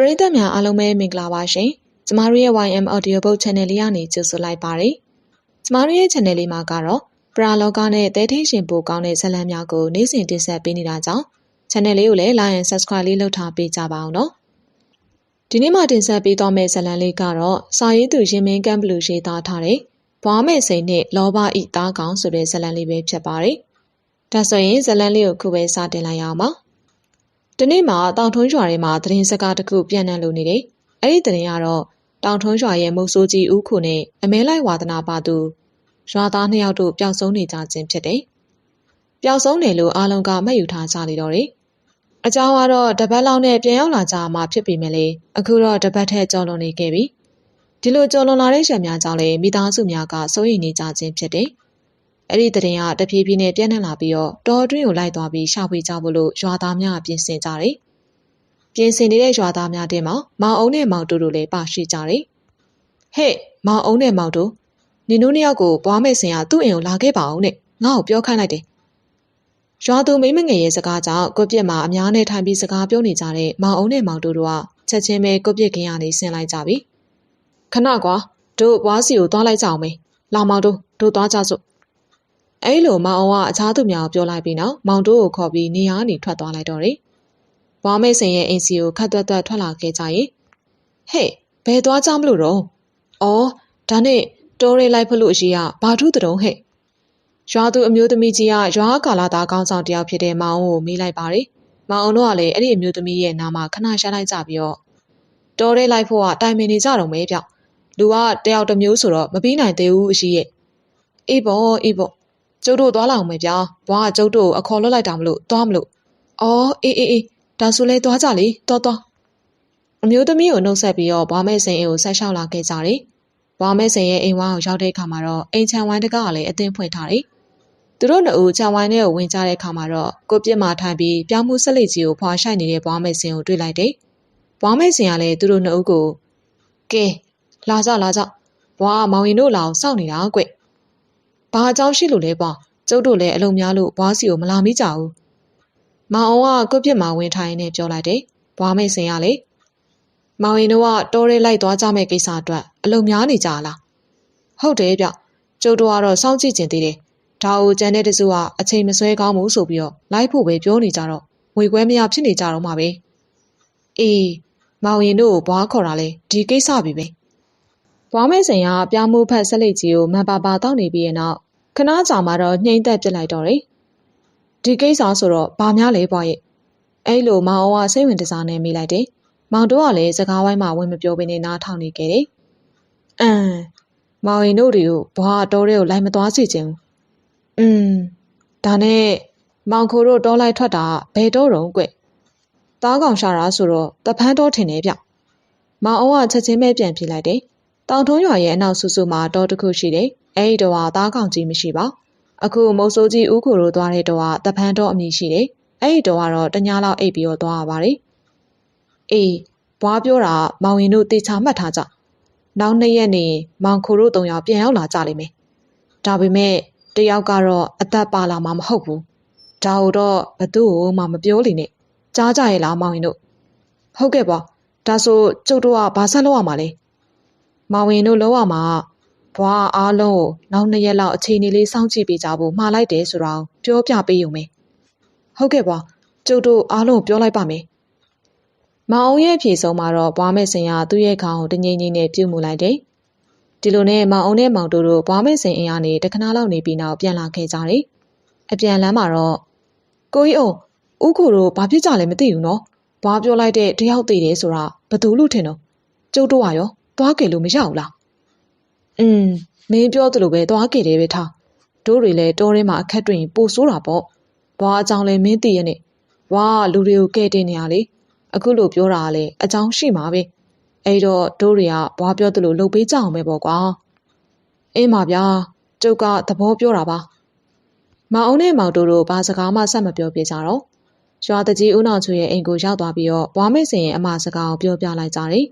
ပရိသတ်များအားလုံးပဲမင်္ဂလာပါရှင်။ကျမတို့ရဲ့ YM Audiobook Channel လေးကနေကြိုဆိုလိုက်ပါရစေ။ကျမတို့ရဲ့ Channel လေးမှာကတော့ပရာလောကနဲ့တဲထိန်ရှင်ပိုကောင်းတဲ့ဇာတ်လမ်းများကိုနေ့စဉ်တင်ဆက်ပေးနေတာကြောင့် Channel လေးကိုလည်း Like and Subscribe လေးလုပ်ထားပေးကြပါအောင်နော်။ဒီနေ့မှတင်ဆက်ပေးသွားမယ့်ဇာတ်လမ်းလေးကတော့စာရေးသူရင်မင်းကမ်ဘလူးရေးသားထားတဲ့ဘွားမဲ့စိန်နဲ့လောဘဤသားကောင်ဆိုတဲ့ဇာတ်လမ်းလေးပဲဖြစ်ပါတယ်။ဒါဆိုရင်ဇာတ်လမ်းလေးကိုခုပဲစတင်လိုက်ရအောင်ပါ။ ဒီနေ့မှာတောင်ထွန်းရွာထဲမှာသတင်းစကားတစ်ခုပြန့်နှံ့လို့နေတယ်။အဲ့ဒီသတင်းကတော့တောင်ထွန်းရွာရဲ့မုတ်ဆိုးကြီးဦးခုနဲ့အမဲလိုက်ဝါသနာပါသူရွာသားနှစ်ယောက်တို့ပျောက်ဆုံးနေကြခြင်းဖြစ်တယ်။ပျောက်ဆုံးတယ်လို့အားလုံးကမှတ်ယူထားကြလေတော့တယ်။အကြောင်းကတော့တပတ်လောက်နဲ့ပြန်ရောက်လာကြမှာဖြစ်ပေမဲ့လေအခုတော့တပတ်ထက်ကြော်လွန်နေခဲ့ပြီ။ဒီလိုကြော်လွန်လာတဲ့ရှံများကြောင့်လေမိသားစုများကစိုးရိမ်နေကြခြင်းဖြစ်တယ်။ အဲ့ဒီတရင်ကတဖြည်းဖြည်းနဲ့ပြန့်နှံ့လာပြီးတော့တောအတွင်းကိုလိုက်သွားပြီးရှာဖွေကြဖို့လို့ရွာသားများပြင်ဆင်ကြတယ်။ပြင်ဆင်နေတဲ့ရွာသားများတင်မှာမောင်အုံနဲ့မောင်တူတို့လည်းပါရှိကြတယ်။ဟဲ့မောင်အုံနဲ့မောင်တူနင်တို့နှစ်ယောက်ကိုပွားမဲ့စင်ကသူ့အိမ်ကိုလာခဲ့ပါအောင်နဲ့ငါ့ကိုပြောခိုင်းလိုက်တယ်။ရွာသူမိမငယ်ရဲ့စကားကြောင့်ကိုပြစ်မှာအများနဲ့ထိုင်ပြီးစကားပြောနေကြတဲ့မောင်အုံနဲ့မောင်တူတို့ကချက်ချင်းပဲကိုပြစ်ခင်ရနေဆင်းလိုက်ကြပြီ။ခဏကွာတို့ဘွားစီကိုသွားလိုက်ကြအောင်မေ။လာမောင်တို့တို့သွားကြစို့ အဲ့လိုမောင်အောင်ကအခြားသူများကိုပြောလိုက်ပြီးနောက်မောင်တို့ကိုခေါ်ပြီးနေရာကနေထွက်သွားလိုက်တော့တယ်။ဘွားမိတ်ဆင်ရဲ့အိမ်စီကိုခတ်သွက်သွက်ထွက်လာခဲ့ကြရင်ဟဲ့ဘယ်သွားကြမလို့တော့။အော်ဒါနဲ့တိုးရဲလိုက်ဖလို့အရေးကဘာထုတုံးဟဲ့။ရွာသူအမျိုးသမီးကြီးကရွာကာလာသားကောင်းဆောင်တယောက်ဖြစ်တဲ့မောင်ကိုမေးလိုက်ပါတယ်။မောင်အောင်တို့ကလည်းအဲ့ဒီအမျိုးသမီးရဲ့နာမခဏရှာလိုက်ကြပြီးတော့တိုးရဲလိုက်ဖို့ကတိုင်ပင်နေကြတော့မဲပြောက်။လူကတယောက်တစ်မျိုးဆိုတော့မပြီးနိုင်သေးဘူးအရှိရဲ့။အေးပေါ့အေးပေါ့ ကျုပ်တို့သွားလောက်မယ်ဗျာဘွားကကျုပ်တို့အခေါ်လွတ်လိုက်တာမလို့သွားမလို့အော်အေးအေးအေးဒါဆိုလဲသွားကြလေသွားသွားအမျိုးသမီးကိုနှုတ်ဆက်ပြီးတော့ဘွားမဲစိန်အိမ်ကိုဆက်လျှောက်လာခဲ့ကြတယ်ဘွားမဲစိန်ရဲ့အိမ်ဝိုင်းကိုရောက်တဲ့အခါမှာတော့အိမ်ချန်ဝိုင်းတကကလည်းအသင်းဖွင့်ထားတယ်သူတို့နှစ်ဦးချန်ဝိုင်းထဲကိုဝင်ကြတဲ့အခါမှာတော့ကိုပြစ်မာထိုင်ပြီးပြောင်းမှုဆက်လက်ကြီးကိုဖွာရှိုက်နေတဲ့ဘွားမဲစိန်ကိုတွေ့လိုက်တယ်ဘွားမဲစိန်ကလည်းသူတို့နှစ်ဦးကိုကဲလာကြလာကြဘွားမောင်ရင်တို့လာအောင်စောင့်နေတာကွ ဘာအကြောင်းရှိလို့လဲပေါ့ကျုပ်တို့လည်းအလုံများလို့ဘွားစီကိုမလာမိကြဘူး။မောင်အောင်ကကိုပြစ်မှာဝင်ထိုင်နေပြောလိုက်တယ်။ဘွားမိတ်စင်ရလေ။မောင်ရင်တို့ကတောရဲလိုက်သွားကြမဲ့ကိစ္စအတွက်အလုံများနေကြလား။ဟုတ်တယ်ဗျ။ကျုပ်တို့ကတော့စောင့်ကြည့်ကျင်သေးတယ်။ဒါအိုကျန်တဲ့တစုကအချိန်မဆွဲကောင်းဘူးဆိုပြီးတော့လိုက်ဖို့ပဲပြောနေကြတော့ငွေခွဲမရဖြစ်နေကြတော့မှာပဲ။အေးမောင်ရင်တို့ကိုဘွားခေါ်တာလေဒီကိစ္စပြီပဲ။ ဘွားမဲစင်ကပြားမှုဖက်ဆက်လက်ကြီးကိုမန်ပါပါတောက်နေပြီးရဲ့နောက်ခဏကြာမှတော့နှိမ့်သက်ပြစ်လိုက်တော့တယ်။ဒီကိစ္စဆိုတော့ဘာများလဲပွားရဲ့။အဲ့လိုမောင်အောင်ကစိတ်ဝင်တစားနဲ့မိလိုက်တယ်။မောင်တို့ကလည်းစကားဝိုင်းမှာဝင်မပြောဘဲနဲ့နားထောင်နေခဲ့တယ်။အမ်မောင်ရင်တို့တွေကိုဘွားတော်တွေကိုလိုက်မသွားစေချင်ဘူး။อืมဒါနဲ့မောင်ခိုတို့တောလိုက်ထွက်တာဘယ်တော့တုံးကွ။သားကောင်ရှာတာဆိုတော့တပန်းတော့ထင်တယ်ဗျ။မောင်အောင်ကချက်ချင်းပဲပြန်ပြေးလိုက်တယ်။ တောင်ထုံးရွာရဲ့အနောက်ဆူဆူမှာတောတစ်ခုရှိတယ်အဲ့ဒီတော့သားကောင်ကြီးမရှိပါအခုမုတ်ဆိုးကြီးဦးကိုတို့သွားတဲ့တော့တပန်းတော့အမည်ရှိတယ်အဲ့ဒီတော့ကတော့တညာလောက်အိပ်ပြီးတော့သွားရပါတယ်အေးဘွားပြောတာမောင်ရင်တို့တေချာမှတ်ထားကြနောက်နှစ်ရက်နေမောင်ခိုတို့၃ယောက်ပြန်ရောက်လာကြလိမ့်မယ်ဒါပေမဲ့တယောက်ကတော့အသက်ပါလာမှာမဟုတ်ဘူးဒါတော့ဘသူ့ကိုမှမပြောလိမ့်နဲ့ကြားကြရဲ့လားမောင်ရင်တို့ဟုတ်ကဲ့ပါဒါဆိုကျုပ်တို့ကဘာဆက်လုပ်ရမှာလဲ မောင်ရင်တို့လောက်ရမှာဘွားအားလုံးကိုနောက်နှစ်ရက်လောက်အချိန်လေးစောင့်ကြည့်ပေးကြဖို့မှားလိုက်တယ်ဆိုတော့ပြောပြပေးုံပဲဟုတ်ကဲ့ဘွားကျုပ်တို့အားလုံးပြောလိုက်ပါမယ်မအောင်ရဲ့အဖြေဆုံးမှာတော့ဘွားမဲစင်ကသူ့ရဲ့ခေါင်းကိုတငိမ့်ငိမ့်နဲ့ပြုတ်မှုလိုက်တယ်ဒီလိုနဲ့မောင်အောင်နဲ့မောင်တို့တို့ဘွားမဲစင်အင်အားနေတခဏလောက်နေပြီးနောက်ပြန်လာခဲ့ကြတယ်အပြန်လမ်းမှာတော့ကိုကြီးအောင်ဥကိုတို့ဘာဖြစ်ကြလဲမသိဘူးနော်ဘွားပြောလိုက်တဲ့တယောက်သေးတယ်ဆိုတာဘသူလို့ထင်တော့ကျုပ်တို့ကရော သွားကြလို့မရဘူးလားอืมမင်းပြောသလိုပဲသွားခဲ့တယ်ပဲထားတို့တွေလည်းတောထဲမှာအခက်တွေ့ရင်ပိုဆိုးတာပေါ့ဘွားအကြောင်းလည်းမင်းသိရနဲ့ဘွားလူတွေကိုကဲတင်နေရလေအခုလိုပြောတာကလည်းအကြောင်းရှိမှာပဲအဲ့တော့တို့တွေကဘွားပြောသလိုလုပ်ပေးကြအောင်ပဲပေါ့ကွာအင်းပါဗျာကျုပ်ကသဘောပြောတာပါမအောင်နဲ့မောင်တို့တို့ဘာစကားမှဆက်မပြောပြကြတော့ရွာတကြီးဦးနောက်ချူရဲ့အိမ်ကိုရောက်သွားပြီးတော့ဘွားမိတ်စင်ရဲ့အမစကားကိုပြောပြလိုက်ကြတယ်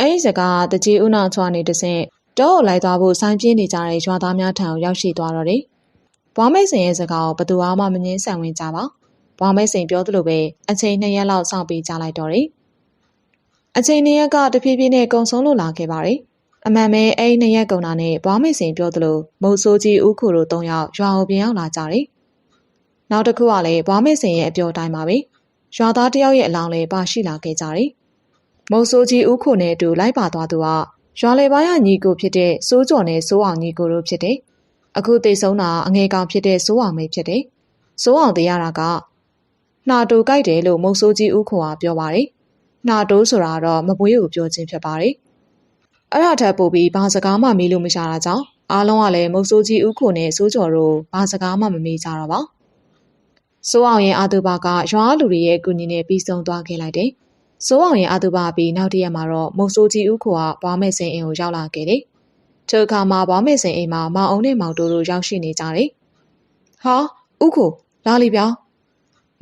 အဲ့ဒီစကားတကြီးဦးနောက်ချွာနေတဆင့်တောကိုလိုက်သွားဖို့စိုင်းပြင်းနေကြတဲ့ရွာသားများထံကိုရောက်ရှိသွားတော့တယ်။ဘွားမိတ်စင်ရဲ့စကားကိုဘသူမှမငင်းဆန်ဝင်ကြပါ။ဘွားမိတ်စင်ပြောသလိုပဲအချိန်နှစ်ရက်လောက်စောင့်ပြီးကြားလိုက်တော့တယ်အချိန်နှစ်ရက်ကတဖြည်းဖြည်းနဲ့ကုံဆုံးလို့လာခဲ့ပါတယ်။အမှန်ပဲအဲ့ဒီနှစ်ရက်ကုံတာနဲ့ဘွားမိတ်စင်ပြောသလိုမုတ်ဆိုးကြီးဥခုတို့၃ယောက်ရွာကိုပြန်ရောက်လာကြတယ်။နောက်တစ်ခုကလည်းဘွားမိတ်စင်ရဲ့အပြောတိုင်းပါပဲ။ရွာသားတယောက်ရဲ့အလောင်းလည်းပါရှိလာခဲ့ကြတယ်။ မုတ်ဆိုးကြီးဥခုနဲ့အတူလိုက်ပါသွားသူကရွာလေပိုင်းကညီကိုဖြစ်တဲ့စိုးကျော်နဲ့စိုးအောင်ညီကိုတို့ဖြစ်တယ်။အခုတည်ဆုံးတာအငယ်ကောင်ဖြစ်တဲ့စိုးအောင်မေဖြစ်တယ်။စိုးအောင်တရားတာကနှာတူကြိုက်တယ်လို့မုတ်ဆိုးကြီးဥခုကပြောပါတယ်။နှာတိုးဆိုတာတော့မပွေးကိုပြောခြင်းဖြစ်ပါတယ်။အဲ့ဒါထက်ပိုပြီးဘာစကားမှမေးလို့မရတာကြောင့်အားလုံးကလည်းမုတ်ဆိုးကြီးဥခုနဲ့စိုးကျော်တို့ဘာစကားမှမမေးကြတော့ပါ။စိုးအောင်ရဲ့အာတုဘကရွာလူတွေရဲ့အကူအညီနဲ့ပြီးဆုံးသွားခဲ့လိုက်တယ်။ စိုးအောင်ရဲ့အာတုဘပြီးနောက်တရက်မှာတော့မုတ်ဆိုးကြီးဥခုကဘွားမဲ့စင်အိမ်ကိုရောက်လာခဲ့တယ်။ထိုအခါမှာဘွားမဲ့စင်အိမ်မှာမောင်အောင်နဲ့မောင်တိုးတို့ရောက်ရှိနေကြတယ်။ဟာဥခုလာလီပြောင်း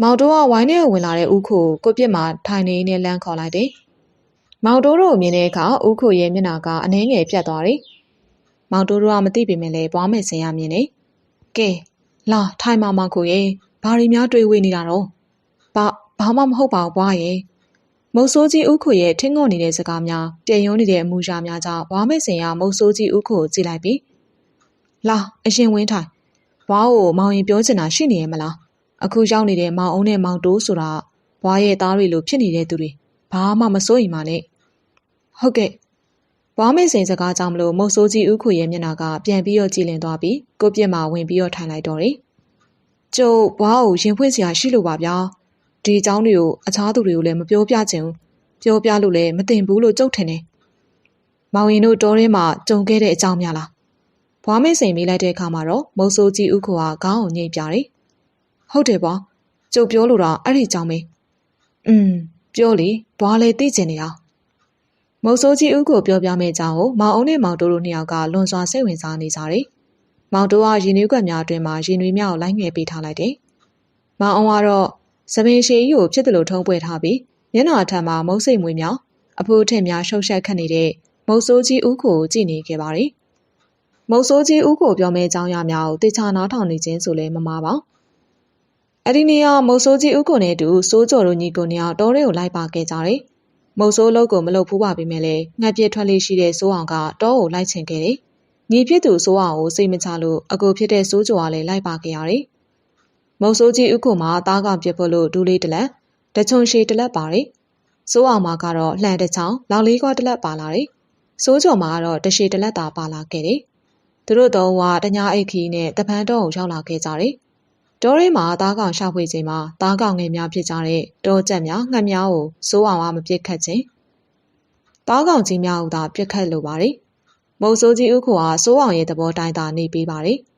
မောင်တိုးကဝိုင်းထဲဝင်လာတဲ့ဥခုကိုကိုပြစ်မှာထိုင်နေနဲ့လမ်းခေါ်လိုက်တယ်။မောင်တိုးတို့မြင်တဲ့အခါဥခုရဲ့မျက်နှာကအနှဲငယ်ပြတ်သွားတယ်။မောင်တိုးတို့ကမသိပေမဲ့လည်းဘွားမဲ့စင်ရမြင်နေ။ကဲလာထိုင်မမောင်ခုရဲ့ဘာရီများတွေးဝေးနေတာတော့ဘာဘာမှမဟုတ်ပါဘူးဘွားရဲ့ မုတ်ဆိုးကြီးဥခုရဲ့ထင်းငုံနေတဲ့စကားများပြည့်ရုံးနေတဲ့အမူအရာများကြောင့်ဘွားမဲ့စင်ရမုတ်ဆိုးကြီးဥခုကိုကြည့်လိုက်ပြီးလာအရင်ဝင်းထိုင်ဘွားကိုမောင်ရင်ပြောချင်တာရှိနေရဲ့မလားအခုရောက်နေတဲ့မောင်အုံးနဲ့မောင်တိုးဆိုတာဘွားရဲ့သားတွေလိုဖြစ်နေတဲ့သူတွေဘာမှမစိုးရင်ပါနဲ့ဟုတ်ကဲ့ဘွားမေစင်စကားကြောင့်မလို့မုတ်ဆိုးကြီးဥခုရဲ့မျက်နှာကပြန်ပြီးတော့ကြည်လင်သွားပြီးကိုပြက်မှာဝင်ပြီးတော့ထိုင်လိုက်တော့တယ်ကျုပ်ဘွားကိုရင်ဖွင့်စရာရှိလို့ပါဗျာ ဒီအကြောင်းတွေကိုအခြားသူတွေကိုလည်းမပြောပြချင်ဘူးပြောပြလို့လည်းမတင်ဘူးလို့ကြုတ်ထင်တယ်မောင်ရင်တို့တောထဲမှာကြုံခဲ့တဲ့အကြောင်းများလားဘွားမေစိန်မေးလိုက်တဲ့အခါမှာတော့မုတ်ဆိုးကြီးဥခုကခေါင်းကိုညှိပြတယ်ဟုတ်တယ်ပေါ့ကျုပ်ပြောလို့တော့အဲ့ဒီကြောင့်ပဲอืมပြောလေဘွားလေသိကျင်နေတာမုတ်ဆိုးကြီးဦးကိုပြောပြမယ့်အကြောင်းကိုမောင်အုံးနဲ့မောင်တိုးတို့နှစ်ယောက်ကလွန်စွာစိတ်ဝင်စားနေကြတယ်မောင်တိုးကရင်နွေးကွက်များအတွင်းမှာရင်နွေးများကိုလိုက်ငယ်ပေးထားလိုက်တယ်မောင်အုံးကတော့ စပင်ရှည်ကြီးကိုဖြစ်တယ်လို့ထုံးပွဲထားပြီးမျက်နှာထံမှာမုတ်စိတ်မွေးမြောင်အဖိုးထင်များရှုပ်ရှက်ခတ်နေတဲ့မုတ်ဆိုးကြီးဦးကိုကြည့်နေခဲ့ပါတယ်မုတ်ဆိုးကြီးဦးကိုပြောမယ့်အကြောင်းအရာများကိုတေချာနားထောင်နေခြင်းဆိုလည်းမမှားပါဘူးအဲ့ဒီနေ့ကမုတ်ဆိုးကြီးဥကိုနဲ့အတူစိုးကြော်တို့ညီကိုနှစ်ယောက်တောထဲကိုလိုက်ပါခဲ့ကြတယ်။မုတ်ဆိုးလုံးကိုမလုပ်ဖူးပါပေမဲ့လည်းငှက်ပြစ်ထွက်လေးရှိတဲ့စိုးအောင်ကတောကိုလိုက်ချင်ခဲ့တယ်။ညီဖြစ်သူစိုးအောင်ကိုစိတ်မချလို့အကိုဖြစ်တဲ့စိုးကြော်ကလည်းလိုက်ပါခဲ့ရတယ်။ မုတ်ဆိုးကြီးဥကိုမှာသားကောင်ပြစ်ဖို့လို့ဒူးလေးတစ်လက်တချုံရှည်တစ်လက်ပါတယ်။စိုးအောင်မှာကတော့လှန်တစ်ချောင်းလောက်လေးကွာတစ်လက်ပါလာတယ်။စိုးကြော်မှာကတော့တရှည်တစ်လက်သာပါလာခဲ့တယ်။သူတို့တော့ဝါတညာအိတ်ခီနဲ့တပန်းတော့ကိုရောက်လာခဲ့ကြတယ်။တောထဲမှာသားကောင်ရှာဖွေချိန်မှာသားကောင်ငယ်များဖြစ်ကြတဲ့တောကြက်များငှက်များကိုစိုးအောင်မပြစ်ခတ်ခြင်းသားကောင်ကြီးများကိုသာပြစ်ခတ်လိုပါတယ်။မုတ်ဆိုးကြီးဥခိုဟာစိုးအောင်ရဲ့သဘောတိုင်းသာနေပေးပါတယ်။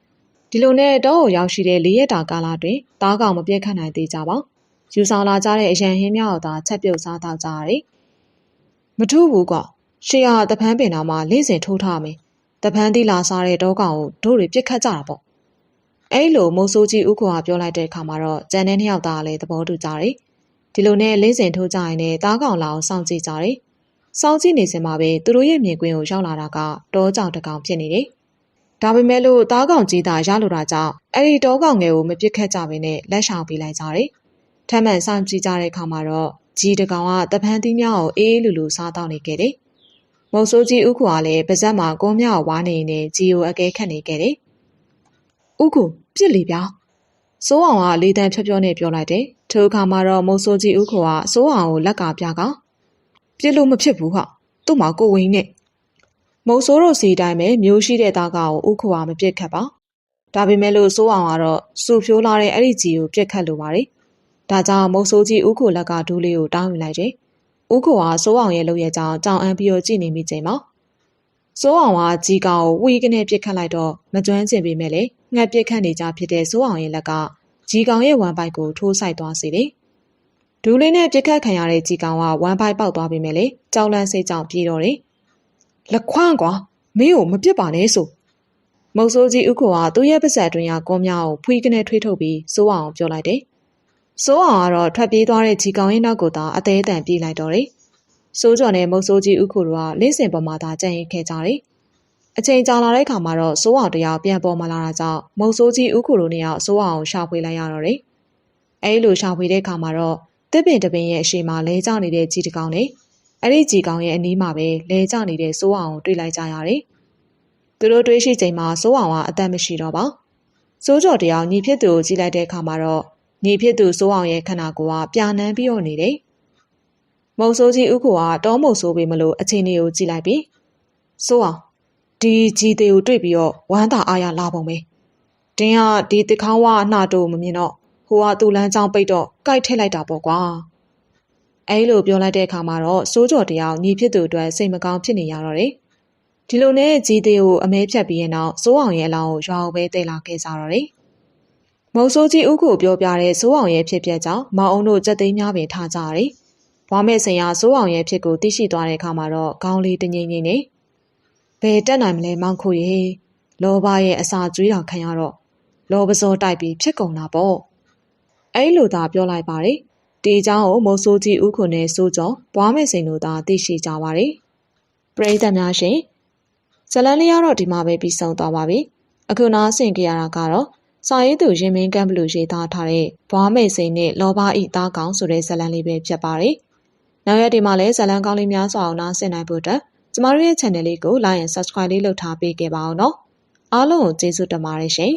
ဒီလိုနဲ့တောကိုရောက်ရှိတဲ့လေးရက်တာကာလတွင်သားကောင်မပြစ်ခတ်နိုင်သေးကြပါ။ယူဆောင်လာကြတဲ့အရန်ဟင်းများကိုသာချက်ပြုတ်စားတော့ကြရတယ်။မထူးဘူးကွာ။ရှေ့ကတပန်းပင်တော်မှာလင့်စင်ထိုးထားမယ်။တပန်းတိလာစားတဲ့တောကောင်ကိုတို့တွေပြစ်ခတ်ကြတာပေါ့အဲ့လိုမိုးဆိုးကြီးဥက္ကွာပြောလိုက်တဲ့အခါမှာတော့ကြံတဲ့နှစ်ယောက်သားလည်းသဘောတူကြတယ်။ဒီလိုနဲ့လင်းစင်ထိုးကြရင်လည်းတားကောင်လာအောင်စောင့်ကြည့်ကြတယ်။စောင့်ကြည့်နေစင်မှာပဲသူတို့ရဲ့မြင်ကွင်းကိုရောက်လာတာကတောကြောင်တကောင်ဖြစ်နေတယ်။ ဒါပေမဲ့လို့တားကောင်ကြီးသာရလိုတာကြောင့်အဲ့ဒီတောကောင်ငယ်ကိုမပစ်ခတ်ကြဘဲနဲ့လက်ဆောင်ပေးလိုက်ကြတယ်။ထမ်းမှန်စောင့်ကြည့်ကြတဲ့အခါမှာတော့ကြီးတကောင်ကတပန်းသီးများကိုအေးအေးလူလူစားတော့နေခဲ့တယ်။မုတ်ဆိုးကြီးဥက္ကွာလည်းပါဇက်မှာကုန်းမြောက်ဝါနေနေကြီးကိုအကဲခတ်နေခဲ့တယ်။ဥကိုပြစ်လေဗျာစိုးအောင်ကလေးတန်းဖြောဖြောနဲ့ပြောလိုက်တယ်ထိုအခါမှာတော့မုံဆိုးကြီးဥခိုကစိုးအောင်ကိုလက်ကပြကပြစ်လို့မဖြစ်ဘူးဟာသူ့မှာကိုဝင်းနဲ့ မုံဆိုးတို့စီတိုင်းပဲမျိုးရှိတဲ့သားကောင်ကိုဥခိုကမပြစ်ခတ်ပါဒါပေမဲ့လို့စိုးအောင်ကတော့စူဖြိုးလာတဲ့အဲ့ဒီကြီးကိုပြစ်ခတ်လိုပါတယ်ဒါကြောင့်မုံဆိုးကြီးဥခိုလက်ကဒူးလေးကိုတောင်းယူလိုက်တယ်ဥခိုကစိုးအောင်ရဲ့လုပ်ရကြောင်းကြောင်အန်းပြီးတော့ကြည့်နေမိချိန်မှာစိုးအောင်ကကြီးကောင်ကိုဝီကနေပြစ်ခတ်လိုက်တော့မကျွမ်းကျင်ပေမဲ့လေငှက်ပြစ်ခတ်နေကြဖြစ်တဲ့စိုးအောင်ရဲ့လက်ကကြီးကောင်ရဲ့ဝမ်ပိုက်ကိုထိုးဆိုင်သွားစေတယ်။ဒူးလေးနဲ့ပြစ်ခတ်ခံရတဲ့ကြီးကောင်ကဝမ်ပိုက်ပေါက်သွားပေမဲ့လေကြောက်လန့်စိတ်ကြောင့်ပြေးတော့တယ်။ လက်ခွန်းကွာမင်းကိုမပြစ်ပါနဲ့ဆိုမုတ်ဆိုးကြီးဥခိုကသူ့ရဲ့ပါဇက်အတွင်းကကောများကိုဖွေးကနေထွေးထုတ်ပြီးစိုးအောင်ပြောလိုက်တယ်။စိုးအောင်ကတော့ထွက်ပြေးသွားတဲ့ကြီးကောင်ရဲ့နောက်ကိုသာအသေးအတန်ပြေးလိုက်တော့တယ်။စိုးကျော်နဲ့မုတ်ဆိုးကြီးဥခိုတို့ကလင်းစင်ပေါ်မှာသာကြံ့ရင်ခဲ့ကြတယ်။အချိန်ကြာလာတဲ့အခါမှာတော့စိုးအောင်တယောက်ပြန်ပေါ်มาလာတာကြောင့်မုံဆိုးကြီးဥခုလိုနေအောင်စိုးအောင်ရှာဖွေလိုက်ရတော့တယ်။အဲဒီလိုရှာဖွေတဲ့အခါမှာတော့တစ်ပင်တပင်ရဲ့အရှိမလဲကျနေတဲ့ကြီးတကောင်နဲ့ အဲ့ဒီကြီးကောင်ရဲ့အနီးမှာပဲလဲကျနေတဲ့စိုးအောင်ကိုတွေ့လိုက်ကြရတယ်။သူတို့တွေ့ရှိချိန်မှာစိုးအောင်ကအသက်မရှိတော့ပါ။စိုးကြော်တယောက်ညီဖြစ်သူကိုကြည့်လိုက်တဲ့အခါမှာတော့ညီဖြစ်သူစိုးအောင်ရဲ့ခန္ဓာကိုယ်ကပြာနန်းပြီးတော့နေတယ်။မုံဆိုးကြီးဥက္ကိုကတောမုံဆိုးပေမလို့အချိန်လေးကိုကြည့်လိုက်ပြီးစိုးအောင်ဒီကြီးသေးကိုတွေ့ပြီးတော့ဝမ်းသာအားရလာပုံပဲ။တင်းကဒီတခေါင်းဝနှာတူမမြင်တော့ဟိုကသူ့လမ်းကြောင်းပိတ်တော့ကြိုက်ထည့်လိုက်တာပေါ့ကွာ။ အဲလိုပြောလိုက်တဲ့အခါမှာတော့စိုးကြော်တယောက်ညီဖြစ်သူအတွက်စိတ်မကောင်းဖြစ်နေရတော့တယ်။ဒီလိုနဲ့ကြီးသေးကိုအမဲဖြတ်ပြီးရင်တော့စိုးအောင်ရဲ့အလောင်းကိုရွာကိုပဲတည်လာခဲ့ကြတော့တယ်။မုံဆိုးကြီးဥက္ကိုပြောပြတဲ့စိုးအောင်ရဲ့ဖြစ်ပျက်ကြောင့်မောင်အောင်တို့စက်သိန်းများပင်ထားကြရတယ်။ဘွားမဲ့ဆင်ရစိုးအောင်ရဲ့ဖြစ်ကိုသိရှိသွားတဲ့အခါမှာတော့ခေါင်းလေးတငိမ့်ငိမ့်နေဘယ်တက်နိုင်မလဲမောင်ခိုရေလောဘရဲ့အစာကျွေးတာခံရတော့လောဘစောတိုက်ပြီးဖြစ်ကုန်တာပေါ့အဲ့လိုသာပြောလိုက်ပါတယ် ဒီအကြောင်းကိုမုံဆိုးကြီးဥခွန်နဲ့စိုးကျော်ဘွားမဲ့စိန်တို့သာသိရှိကြပါတယ်ပရိသတ်များရှင်ဇလန်လေးကတော့ဒီမှာပဲပြီးဆုံးသွားပါပြီအခုနောက်ဆင်ကြရတာကတော့စာရေးသူရင်မင်းကမ်းဘလူရေးသားထားတဲ့ဘွားမဲ့စိန်နဲ့လောဘဤသားကောင်ဆိုတဲ့ဇလန်လေးပဲဖြစ်ပါတယ်နောက်ရက်ဒီမှာလည်းဇလန်ကောင်းလေးများစွာအောင်နားဆင်နိုင်ဖို့အတွက်ကျမတို့ရဲ့ channel လေးကို like and subscribe လေးလုပ်ထားပေးခဲ့ပါအောင်နော်အားလုံးကိုကျေးဇူးတင်ပါတယ်ရှင်